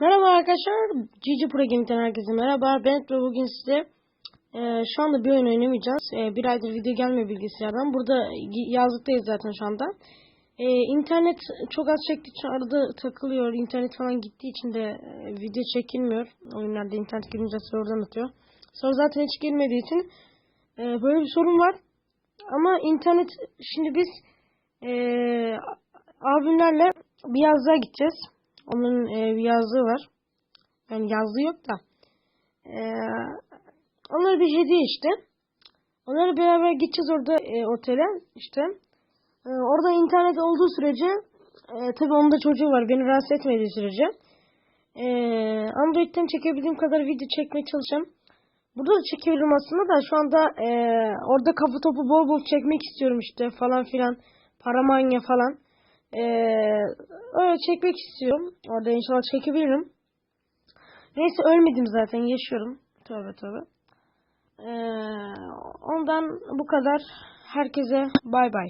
Merhaba arkadaşlar. Cici Pro Gaming'den herkese merhaba. Ben ve bugün size e, şu anda bir oyun oynamayacağız. E, bir aydır video gelmiyor bilgisayardan. Burada yazlıktayız zaten şu anda. E, internet çok az çektiği için arada takılıyor. İnternet falan gittiği için de e, video çekilmiyor. Oyunlarda internet girince serverdan atıyor. Sonra zaten hiç girmediği için e, böyle bir sorun var. Ama internet şimdi biz e, abimlerle bir yazlığa gideceğiz. Onun e, bir yazlığı var. Yani yazlığı yok da. E, onlara bir hediye işte. Onlarla beraber gideceğiz orada e, otele işte. E, orada internet olduğu sürece e, tabii onun da çocuğu var. Beni rahatsız etmediği sürece. E, Android'den çekebildiğim kadar video çekmeye çalışacağım. Burada da çekebilirim aslında da şu anda e, orada kafa topu bol bol çekmek istiyorum işte falan filan. Paramanya falan. E, öyle çekmek istiyorum. Orada inşallah çekebilirim. Neyse ölmedim zaten yaşıyorum. Tövbe tövbe. E, ondan bu kadar. Herkese bay bay.